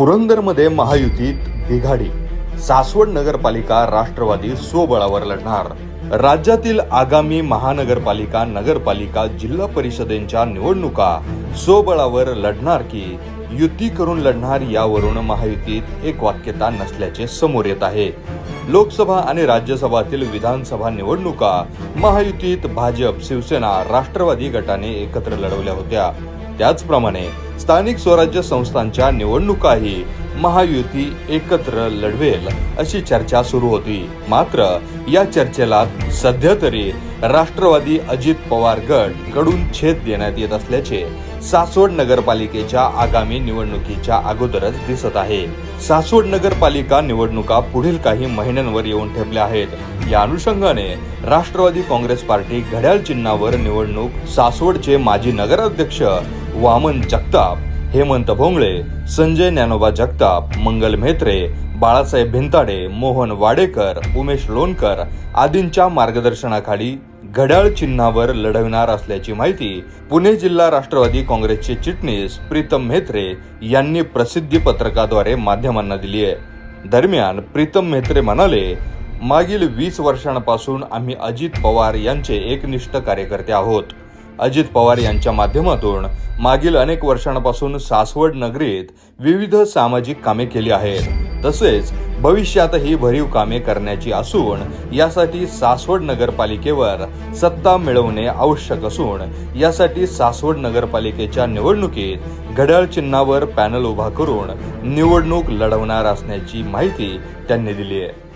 पुरंदरमध्ये महायुतीत बिघाडी. सासवड नगरपालिका राष्ट्रवादी स्वबळावर लढणार. राज्यातील आगामी महानगरपालिका नगरपालिका जिल्हा परिषदेच्या निवडणुका स्वबळावर लढणार की युती करून लढणार यावरून महायुतीत एक वाक्यता नसल्याचे समोर येत आहे. लोकसभा आणि राज्यसभातील विधानसभा निवडणुका. महायुतीत भाजप शिवसेना राष्ट्रवादी गटाने एकत्र लढवल्या होत्या. त्याचप्रमाणे स्थानिक स्वराज्य संस्थांच्या निवडणुकाही महायुती एकत्र लढवेल अशी चर्चा सुरू होती. मात्र या चर्चेला सध्या तरी राष्ट्रवादी अजित पवार गटकडून छेद देण्यात येत असल्याचे सासवड नगरपालिकेच्या आगामी निवडणुकीच्या अगोदरच दिसत आहे. सासवड नगरपालिका निवडणुका पुढील काही महिन्यांवर येऊन ठेपल्या आहेत. या अनुषंगाने राष्ट्रवादी काँग्रेस पार्टी घड्याळ चिन्हावर निवडणूक सासवडचे माजी नगराध्यक्ष वामन जगताप हेमंत भोंगळे संजय ज्ञानोबा जगताप मंगल म्हेत्रे बाळासाहेब भिंताडे मोहन वाडेकर उमेश लोणकर आदींच्या मार्गदर्शनाखाली घड्याळ चिन्हावर लढविणार असल्याची माहिती पुणे जिल्हा राष्ट्रवादी काँग्रेसचे चिटणीस प्रीतम म्हेत्रे यांनी प्रसिद्धी पत्रकाद्वारे माध्यमांना दिली आहे. दरम्यान प्रीतम म्हेत्रे म्हणाले मागील वीस वर्षांपासून आम्ही अजित पवार यांचे एकनिष्ठ कार्यकर्ते आहोत. अजित पवार यांच्या माध्यमातून मागील अनेक वर्षांपासून सासवड नगरीत विविध सामाजिक कामे केली आहेत. तसेच भविष्यातही भरीव कामे करण्याची असून यासाठी सासवड नगरपालिकेवर सत्ता मिळवणे आवश्यक असून यासाठी सासवड नगरपालिकेच्या निवडणुकीत घड्याळ चिन्हावर पॅनल उभा करून निवडणूक लढवणार असण्याची माहिती त्यांनी दिली आहे.